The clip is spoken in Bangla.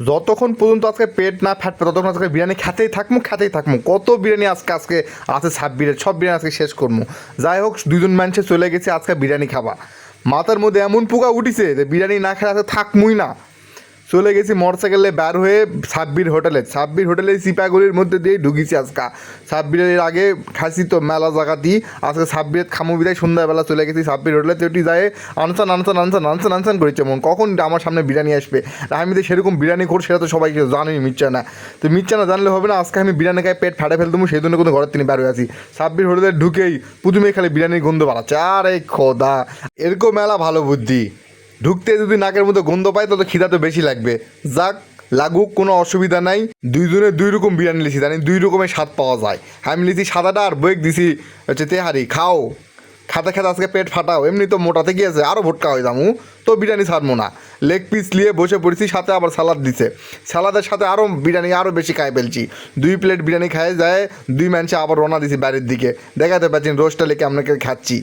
যতক্ষণ পর্যন্ত আজকে পেট না ফাটবে, ততক্ষণ আজকে বিরিয়ানি খেতেই থাকব খেতেই থাকব কত বিরিয়ানি আজকে আজকে আছে ছাব্বিরের সব বিরিয়ানি আজকে শেষ করব যাই হোক দুজন মানুষে চলে গেছে, আজকে বিরিয়ানি খাবা মাথার মধ্যে এমন পোকা উঠিছে যে বিরিয়ানি না খেলে আজকে থাকমুই না। চলে গেছি মোটরসাইকেলে বার হয়ে সাব্বির হোটেলে। সাব্বির হোটেলে চিপাগুলির মধ্যে দিয়ে ঢুকিছি আজকা। সাব্বিরের আগে খাসি তো মেলা জায়গাতেই আজকে সাব্বির খামু বিদায়, সন্ধ্যাবেলা চলে গেছি সাব্বির হোটেলে। তেটি যায় আনসান আনসান আনসান আনসান আনসান করেছে মন কখন আমার সামনে বিরিয়ানি আসবে? আমি তো সেরকম বিরিয়ানি করি, সেটা তো সবাই জানি মিচ্ছে না। তো মিচ্ছে না জানলে হবে না, আজকে আমি বিরিয়ানি খাই, পেট ফাটে ফেলতাম সেই জন্য কোনো ঘরের তিনি বার হয়ে আছি। সাব্বির হোটেলে ঢুকেই প্রথমে খালি বিরিয়ানির গন্ধ বাড়াচ্ছে। আরে খোদা! এরকম মেলা ভালো বুদ্ধি। ঢুকতে যদি নাকের মধ্যে গন্ধ পায় তত খিদা তো বেশি লাগবে। যাক, লাগুক, কোনো অসুবিধা নাই। দুই দুইজনে দুই রকম বিরিয়ানি লিছি জানি দুই রকমের স্বাদ পাওয়া যায়। আমি লিছি সাদাটা আর বইক দিছি হচ্ছে তেহারি। খাও। খাতে খাতে আজকে পেট ফাটাও। এমনি তো মোটাতে গিয়েছে আরও ভোটকা হয়ে যাব। তো বিরিয়ানি ছাড়বো না। লেগ পিস নিয়ে বসে পড়েছি, সাথে আবার সালাদ দিছে। সালাদের সাথে আরও বিরিয়ানি আরও বেশি খাই ফেলছি। দুই প্লেট বিরিয়ানি খাই যায়, দুই মানুষে আবার রওনা দিছি বাড়ির দিকে। দেখাতে পাচ্ছেন রোস্টটা লেগে আপনাকে খাচ্ছি।